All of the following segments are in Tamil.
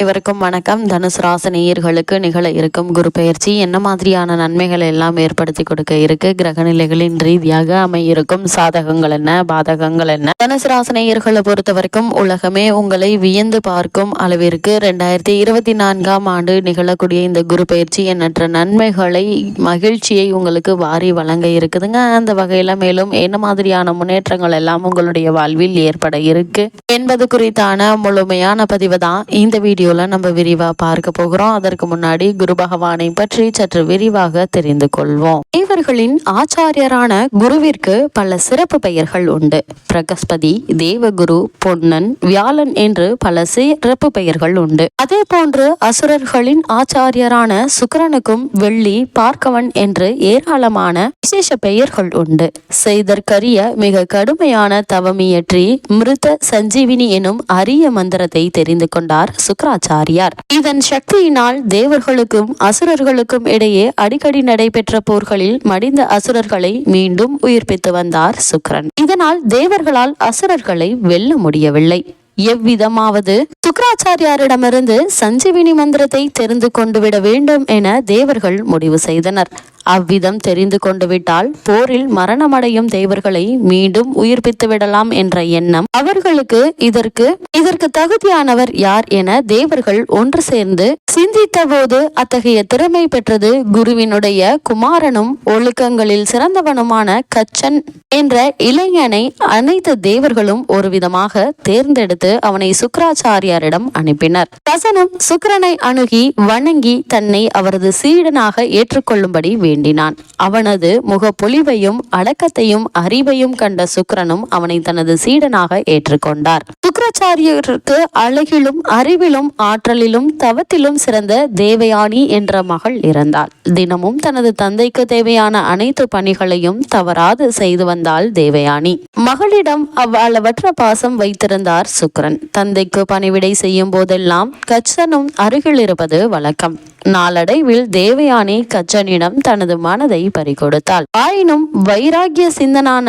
அனைவருக்கும் வணக்கம். தனுசு ராசினியர்களுக்கு நிகழ இருக்கும் குரு பயிற்சி என்ன மாதிரியான நன்மைகள் எல்லாம் ஏற்படுத்தி கொடுக்க இருக்கு? கிரகநிலைகளின் ரீதியாக அமையிருக்கும் சாதகங்கள் என்ன? பாதகங்கள் என்ன? தனுசு ராசினியர்களை பொறுத்த வரைக்கும் உலகமே உங்களை வியந்து பார்க்கும் அளவிற்கு ரெண்டாயிரத்தி இருபத்தி நான்காம் ஆண்டு நிகழக்கூடிய இந்த குரு பயிற்சி எண்ணற்ற நன்மைகளை மகிழ்ச்சியை உங்களுக்கு வாரி வழங்க இருக்குதுங்க. அந்த வகையில மேலும் என்ன மாதிரியான முன்னேற்றங்கள் எல்லாம் உங்களுடைய வாழ்வில் ஏற்பட இருக்கு என்பது குறித்தான முழுமையான பதிவு தான் இந்த வீடியோ வீடியோவில் நம்ம விரிவாக பார்க்க போகிறோம். அதற்கு முன்னாடி குரு பகவானை பற்றி சற்று விரிவாக தெரிந்து கொள்வோம். தேவர்களின் ஆச்சாரியரான குருவிற்கு பல சிறப்பு பெயர்கள் உண்டு. பிரகஸ்பதி தேவகுரு பொன்னன் வியாழன் என்று பல சிறப்பு பெயர்கள் உண்டு. அதே போன்று அசுரர்களின் ஆச்சாரியரான சுக்கரனுக்கும் வெள்ளி பார்க்கவன் என்று ஏராளமான விசேஷ பெயர்கள் உண்டு. செய்தற்கரிய மிக கடுமையான தவமியற்றி மிருத சஞ்சீவினி எனும் அரிய மந்திரத்தை தெரிந்து கொண்டார் சுக்ரா சுக்கராச்சாரியார் இதன் சக்தியினால் தேவர்களுக்கும் அசுரர்களுக்கும் இடையே அடிக்கடி நடைபெற்ற போர்களில் மடிந்த அசுரர்களை மீண்டும் உயிர்ப்பித்து வந்தார் சுக்கிரன். இதனால் தேவர்களால் அசுரர்களை வெல்ல முடியவில்லை. எவ்விதமாவது சுக்கராச்சாரியாரிடமிருந்து சஞ்சீவினி மந்திரத்தை தெரிந்து கொண்டு விட வேண்டும் என தேவர்கள் முடிவு செய்தனர். அவ்விதம் தெரிந்து கொண்டு விட்டால் போரில் மரணமடையும் தேவர்களை மீண்டும் உயிர்ப்பித்து விடலாம் என்ற எண்ணம் அவர்களுக்கு இதற்கு இதற்கு தகுதியானவர் யார் என தேவர்கள் ஒன்று சேர்ந்து சிந்தித்த போது அத்தகைய திறமை பெற்றது குருவினுடைய குமாரனும் ஒழுக்கங்களில் சிறந்தவனுமான கச்சன் என்ற இளைஞனை அனைத்து தேவர்களும் ஒரு விதமாக தேர்ந்தெடுத்து அவனை சுக்கராச்சாரியாரிடம் அனுப்பினர். கசனும் சுக்கரனை அணுகி வணங்கி தன்னை அவரது சீடனாக ஏற்றுக்கொள்ளும்படி வேண்டினான். அவனது முகப்பொலிவையும் அடக்கத்தையும் அறிவையும் கண்ட சுக்கரனும் அவனை தனது சீடனாக ஏற்றுக்கொண்டார். சுக்கராச்சாரியருக்கு அழகிலும் அறிவிலும் ஆற்றலிலும் தவத்திலும் சிறந்த தேவயானி என்ற மகள் இருந்தாள் தினமும் தனது தந்தைக்கு தேவையான அனைத்து பணிகளையும் தவறாது செய்து வந்தாள் தேவயானி. மகளிடம் அவ்வளவற்ற பாசம் வைத்திருந்தார் சுக்கிரன். தந்தைக்கு பணிவிடை செய்யும் போதெல்லாம் கச்சனும் அருகில் இருப்பது வழக்கம். நாளடைவில் தேவயானி கச்சனிடம் தனது மனதை பறிகொடுத்தாள். ஆயினும் வைராகிய சிந்தனான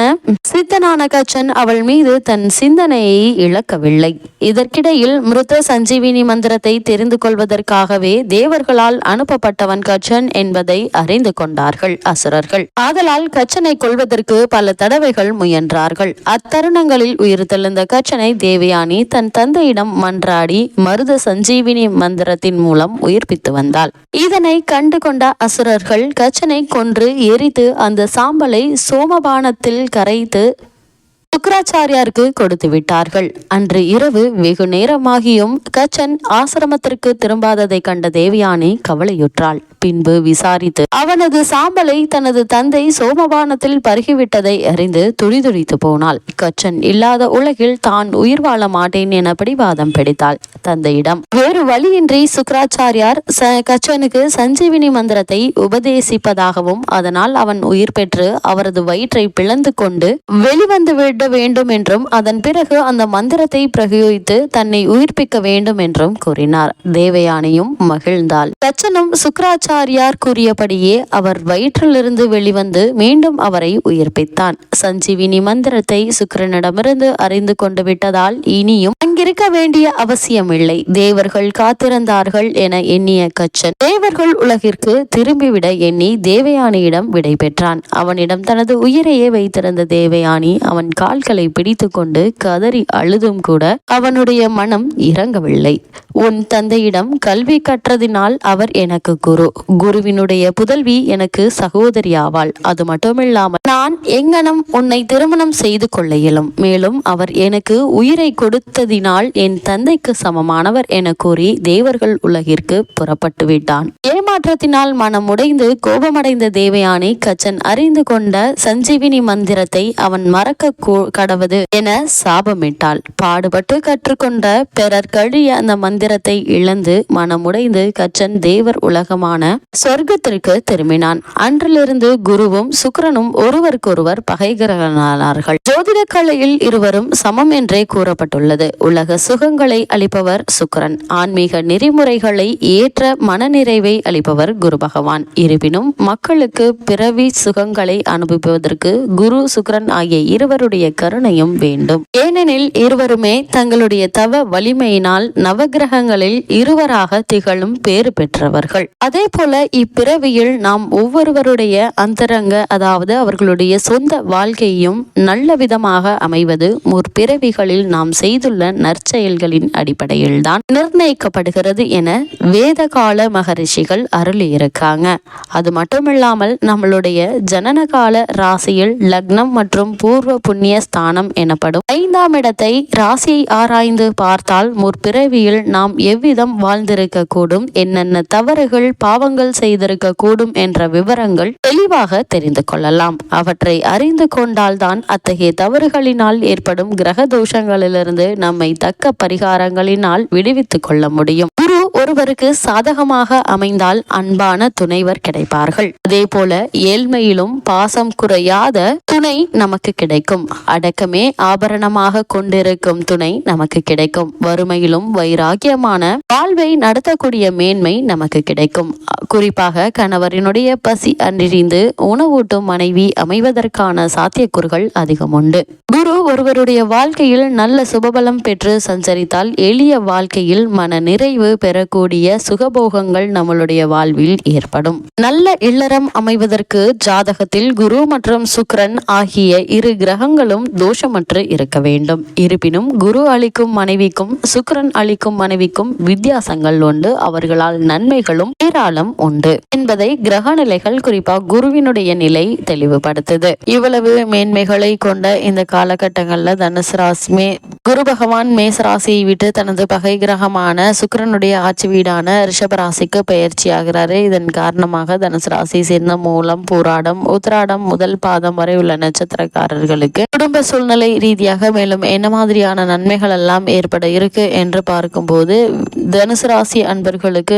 சித்தனான கச்சன் அவள் மீது தன் சிந்தனையை இழக்கவில்லை. இதற்கிடையில் மிருத சஞ்சீவினி மந்திரத்தை தெரிந்து கொள்வதற்காக கொள்வதற்காகவே தேவர்களால் அனுப்பப்பட்டவன் கச்சன் என்பதை அறிந்து கொண்டார்கள் அசுரர்கள். ஆதலால் கச்சனை கொள்வதற்கு பல தடவைகள் முயன்றார்கள். அத்தருணங்களில் உயிர் தெழுந்த கச்சனை தேவயானி தன் தந்தையிடம் மன்றாடி மருத சஞ்சீவினி மந்திரத்தின் மூலம் உயிர்ப்பித்து வந்தாள். இதனை கண்டு கொண்ட அசுரர்கள் கச்சனை கொன்று எரித்து அந்த சாம்பலை சோமபானத்தில் கரைத்து சுக்கராச்சாரியாருக்கு கொடுத்து விட்டார்கள். அன்று இரவு வெகு நேரமாகியும் கச்சன் ஆசிரமத்திற்கு திரும்பாததை கண்ட தேவயானி கவலையுற்றாள். பின்பு விசாரித்து அவனது சாம்பலை தனது தந்தை சோமபானத்தில் பருகிவிட்டதை அறிந்து துடிதுடித்து போனாள். கச்சன் இல்லாத உலகில் தான் உயிர் வாழ மாட்டேன் என பிடிவாதம் பிடித்தாள். தந்தையிடம் வேறு வழியின்றி சுக்கராச்சாரியார் கச்சனுக்கு சஞ்சீவினி மந்திரத்தை உபதேசிப்பதாகவும் அதனால் அவன் உயிர் பெற்று அவரது வயிற்றை பிளந்து கொண்டு வெளிவந்து விட வேண்டும் என்றும் அதன் பிறகு அந்த மந்திரத்தை பிரயோகித்து தன்னை உயிர்ப்பிக்க வேண்டும் என்றும் கூறினார். தேவயானையும் மகிழ்ந்தாள். கச்சனும் ஆச்சாரியார் கூறியபடியே அவர் வயிற்றிலிருந்து வெளிவந்து மீண்டும் அவரை உயிர்ப்பித்தான். சஞ்சீவினி மந்திரத்தை சுக்கிரனிடமிருந்து அறிந்து கொண்டு விட்டதால் இனியும் அங்கிருக்க வேண்டிய அவசியமில்லை. தேவர்கள் காத்திருந்தார்கள் என எண்ணிய கச்சன் தேவர்கள் உலகிற்கு திரும்பிவிட எண்ணி தேவயானியிடம் விடை பெற்றான். அவனிடம் தனது உயிரையே வைத்திருந்த தேவயானி அவன் கால்களை பிடித்துக்கொண்டு கதறி அழுதும் கூட அவனுடைய மனம் இறங்கவில்லை. உன் தந்தையிடம் கல்வி கற்றதினால் அவர் எனக்கு குரு. குருவினுடைய புதல்வி எனக்கு சகோதரி ஆவாள் அது மட்டுமில்லாமல் நான் எங்கனம் உன்னை திருமணம் செய்து கொள்ள இயலும். மேலும் அவர் எனக்கு உயிரை கொடுத்ததினால் என் தந்தைக்கு சமமானவர் என கூறி தேவர்கள் உலகிற்கு புறப்பட்டு விட்டான். ஏமாற்றத்தினால் மனம் உடைந்து கோபமடைந்த தேவயானை கச்சன் அறிந்து கொண்ட சஞ்சீவினி மந்திரத்தை அவன் மறக்க கடவது என சாபமிட்டாள். பாடுபட்டு கற்றுக்கொண்ட பிறர் கழிய அந்த இந்திரத்தை இழந்து மனமுடைந்து கச்சன் தேவர் உலகமான சொர்க்கத்திற்கு திரும்பினான். அன்றிலிருந்து குருவும் சுக்கரனும் ஒருவருக்கொருவர் பகைகளானார்கள் ஜோதிட கலையில் இருவரும் சமம் என்றே கூறப்பட்டுள்ளது. உலக சுகங்களை அளிப்பவர் சுக்கரன். ஆன்மீக நெறிமுறைகளை ஏற்ற மனநிறைவை அளிப்பவர் குரு பகவான். இருப்பினும் மக்களுக்கு பிறவி சுகங்களை அனுபவிப்பதற்கு குரு சுக்கரன் ஆகிய இருவருடைய கருணையும் வேண்டும். ஏனெனில் இருவருமே தங்களுடைய தவ வலிமையினால் நவகிரக உலகங்களில் இருவராக திகழும் பேறு பெற்றவர்கள். அதே போல இப்பிறவியில் நாம் ஒவ்வொருவருடைய அந்தரங்க அதாவது அவர்களுடைய சொந்த வாழ்க்கையும் நல்ல விதமாக அமைவது முற்பிறவிகளில் நாம் செய்துள்ள நற்செயல்களின் அடிப்படையில்தான் நிர்ணயிக்கப்படுகிறது என வேதகால மகரிஷிகள் அருளியிருக்காங்க. அது மட்டுமில்லாமல் நம்மளுடைய ஜனனகால ராசியில் லக்னம் மற்றும் பூர்வ புண்ணிய ஸ்தானம் எனப்படும் ஐந்தாம் இடத்தை ராசியை ஆராய்ந்து பார்த்தால் முற்பிறவியில் நாம் நாம் எவ்விதம் வாழ்ந்திருக்க கூடும் என்னென்ன தவறுகள் பாவங்கள் செய்திருக்க கூடும் என்ற விவரங்கள் தெளிவாக தெரிந்து கொள்ளலாம். அவற்றை அறிந்து கொண்டால்தான் அத்தகைய தவறுகளினால் ஏற்படும் கிரக தோஷங்களிலிருந்து நம்மை தக்க பரிகாரங்களினால் விடுவித்துக் கொள்ள முடியும். ஒருவருக்கு சாதகமாக அமைந்தால் அன்பான துணைவர் கிடைப்பார்கள். அதே போல ஏழ்மையிலும் பாசம் குறையாத துணை நமக்கு கிடைக்கும். அடக்கமே ஆபரணமாக கொண்டிருக்கும் துணை நமக்கு கிடைக்கும். வறுமையிலும் வைராக்கியமான வாழ்வை நடத்தக்கூடிய மேன்மை நமக்கு கிடைக்கும். குறிப்பாக கணவரினுடைய பசி அன்றிந்து உணவூட்டும் மனைவி அமைவதற்கான சாத்தியக்கூறுகள் அதிகம் உண்டு. குரு ஒருவருடைய வாழ்க்கையில் நல்ல சுபபலம் பெற்று சஞ்சரித்தால் எளிய வாழ்க்கையில் மன நிறைவு பெற பெறக்கூடிய சுகபோகங்கள் நம்மளுடைய வாழ்வில் ஏற்படும். நல்ல இல்லறம் அமைவதற்கு ஜாதகத்தில் குரு மற்றும் சுக்கிரன் ஆகிய இரு கிரகங்களும் தோஷமற்று இருக்க வேண்டும். இருப்பினும் குரு அளிக்கும் மனைவிக்கும் சுக்ரன் அளிக்கும் மனைவிக்கும் வித்தியாசங்கள் உண்டு. அவர்களால் நன்மைகளும் ஏராளம் உண்டு. என்பதை கிரக நிலைகள் குறிப்பாக குருவினுடைய நிலை தெளிவுபடுத்துது. இவ்வளவு மேன்மைகளை கொண்ட இந்த காலகட்டங்கள்ல தனுசு ராசி மே குரு பகவான் மேச ராசியை விட்டு தனது பகை கிரகமான சுக்ரனுடைய ஆட்சி வீடான ரிஷபராசிக்கு ஆகிறாரு. இதன் காரணமாக தனுசு ராசி சேர்ந்த மூலம் போராடம் உத்திராடம் முதல் பாதம் வரை உள்ள நட்சத்திரக்காரர்களுக்கு குடும்ப சூழ்நிலை ரீதியாக மேலும் என்ன மாதிரியான நன்மைகள் எல்லாம் ஏற்பட இருக்கு என்று பார்க்கும்போது தனுசு ராசி அன்பர்களுக்கு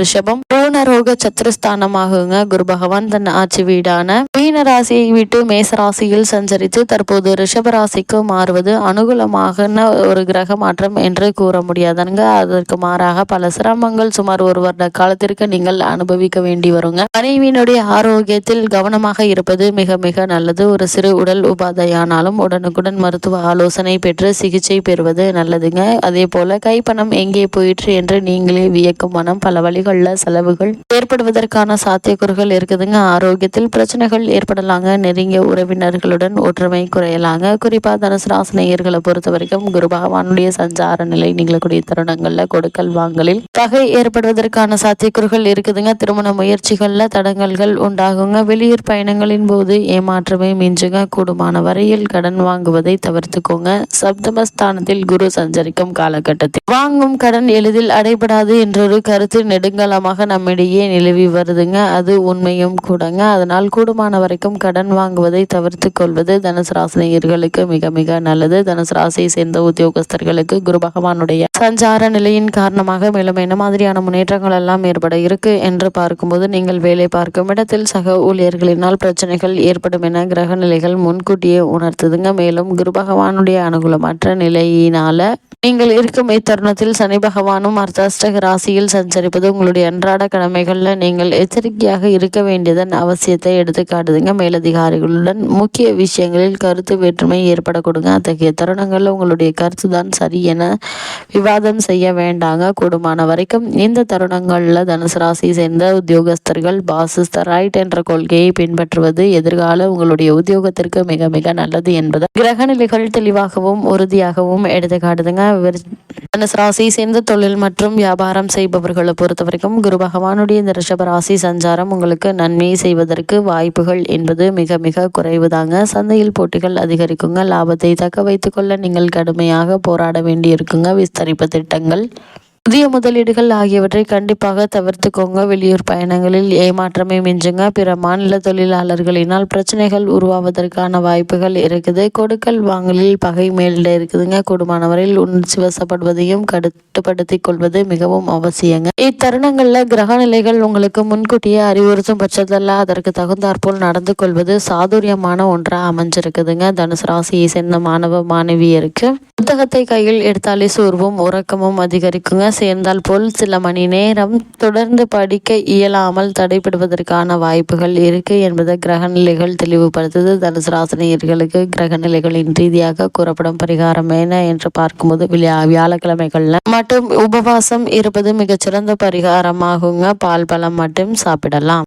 ரிஷபம் பூனரோக சத்துருஸ்தானமாகுங்க குரு பகவான் தன் ஆட்சி வீடான மீன ராசியை விட்டு மேச ராசியில் சஞ்சரித்து தற்போது ரிஷப ராசிக்கு மாறுவது அனுகூலமாக ஒரு கிரக மாற்றம் என்று கூற முடியாதுங்க. அதற்கு மாறாக பல சிரமங்கள் சுமார் ஒரு வருட காலத்திற்கு நீங்கள் அனுபவிக்க வேண்டி வருங்க. மனைவியினுடைய ஆரோக்கியத்தில் கவனமாக இருப்பது மிக மிக நல்லது. ஒரு சிறு உடல் உபாதையானாலும் உடனுக்குடன் மருத்துவ ஆலோசனை பெற்று சிகிச்சை பெறுவது நல்லதுங்க. அதே போல கைப்பணம் எங்கே போயிற்று என்று நீங்களே வியக்கும் மனம் பல வழிகளில் செலவுகள் ஏற்படுவதற்கான சாத்தியக்கூறுகள் இருக்குதுங்க. ஆரோக்கியத்தில் பிரச்சனைகள் ஏற்படலாங்க. நெருங்கிய உறவினர்களுடன் ஒற்றுமை குறையலாங்க. குறிப்பாக தனுசு ராசினியர்களை பொறுத்த வரைக்கும் குரு பகவானுடைய சஞ்சார நிலை நிகழக்கூடிய தருணங்களில் கொடுக்கல் வாங்கலில் பகை ஏற்படுவதற்கான சாத்தியக்கூறுகள் இருக்குதுங்க. திருமண முயற்சிகள்ல தடங்கல்கள் உண்டாகுங்க. வெளியூர் பயணங்களின் போது ஏமாற்றமே மிஞ்சுங்க. கூடுமான வரையில் கடன் வாங்குவதை தவிர்த்துக்கோங்க. சப்தமஸ்தானத்தில் குரு சஞ்சரிக்கும் காலகட்டத்தில். வாங்கும் கடன் எளிதில் அடைபடாது என்றொரு கருத்து நெடுங்காலமாக நம்மிடையே நிலவி வருதுங்க. அது உண்மையும் கூடங்க. அதனால் கூடுமான வரைக்கும் கடன் வாங்குவதை தவிர்த்து கொள்வது தனுசு ராசினியர்களுக்கு மிக மிக நல்லது. தனுசு ராசியை சேர்ந்த உத்தியோகஸ்தர்களுக்கு குரு பகவானுடைய சஞ்சார நிலையின் காரணமாக மேலும் என்ன மாதிரியான முன்னேற்றங்கள் எல்லாம் ஏற்பட இருக்கு என்று பார்க்கும்போது நீங்கள் வேலை பார்க்கும் இடத்தில் சக ஊழியர்களினால் பிரச்சனைகள் ஏற்படும் என கிரக நிலைகள் முன்கூட்டியே உணர்த்துதுங்க. மேலும் குரு பகவானுடைய அனுகூலமற்ற நிலையினால நீங்கள் இருக்கும் இத்தருணத்தில் சனி பகவானும் அர்த்தாஷ்டக ராசியில் சஞ்சரிப்பது உங்களுடைய அன்றாட கடமைகளில் நீங்கள் எச்சரிக்கையாக இருக்க வேண்டியதன் அவசியத்தை எடுத்து காட்டுதுங்க மேலதிகாரிகளுடன் முக்கிய விஷயங்களில் கருத்து வேற்றுமை ஏற்பட கொடுங்க அத்தகைய தருணங்களில் உங்களுடைய கருத்து தான் சரி என விவாதம் செய்ய வேண்டாங்க. கூடுமான வரைக்கும் இந்த தருணங்களில் தனுசு ராசி சேர்ந்த உத்தியோகஸ்தர்கள் பாசஸ் த ரைட் என்ற கொள்கையை பின்பற்றுவது எதிர்கால உங்களுடைய உத்தியோகத்திற்கு மிக மிக நல்லது என்பதை கிரகநிலைகள் தெளிவாகவும் உறுதியாகவும் எடுத்து காட்டுதுங்க. தனுசு ராசி சேர்ந்த தொழில் மற்றும் வியாபாரம் செய்பவர்களை பொறுத்த வரைக்கும் குரு பகவானுடைய இந்த ரிஷப ராசி சஞ்சாரம் உங்களுக்கு நன்மை செய்வதற்கு வாய்ப்புகள் என்பது மிக மிக குறைவுதாங்க. சந்தையில் போட்டிகள் அதிகரிக்குங்க. லாபத்தை தக்க வைத்துக்கொள்ள நீங்கள் கடுமையாக போராட வேண்டி இருக்குங்க விஸ்தரிப்பு திட்டங்கள். புதிய முதலீடுகள் ஆகியவற்றை கண்டிப்பாக தவிர்த்துக்கோங்க. வெளியூர் பயணங்களில் ஏமாற்றமே மிஞ்சுங்க. பிற மாநில தொழிலாளர்களினால் பிரச்சனைகள் உருவாவதற்கான வாய்ப்புகள் இருக்குது. கொடுக்கல் வாங்கலில் பகை மேலிட இருக்குதுங்க. கூடுமானவரையில் உணர்ச்சி வசப்படுவதையும் கட்டுப்படுத்திக் கொள்வது மிகவும் அவசியங்க. இத்தருணங்கள்ல கிரக நிலைகள் உங்களுக்கு முன்கூட்டியே அறிவுறுத்தும் பட்சத்தில் அதற்கு தகுந்தாற்போல் நடந்து கொள்வது சாதுரியமான ஒன்றா அமைஞ்சிருக்குதுங்க. தனுசு ராசியை சேர்ந்த மாணவ மாணவியருக்கு புத்தகத்தை கையில் எடுத்தாலே சோர்வும் உறக்கமும் அதிகரிக்குங்க. சேர்ந்தால் போல் சில மணி நேரம் தொடர்ந்து படிக்க இயலாமல் தடைபடுவதற்கான வாய்ப்புகள் இருக்கு என்பதை கிரகநிலைகள் தெளிவுபடுத்துது. தனுசு ராசினியர்களுக்கு கிரகநிலைகளின் ரீதியாக கூறப்படும் பரிகாரம் என்ன என்று பார்க்கும்போது வியா வியாழக்கிழமைகள்ல மட்டும் உபவாசம் இருப்பது மிகச்சிறந்த பரிகாரமாகுங்க. பால் பழம் மட்டும் சாப்பிடலாம்.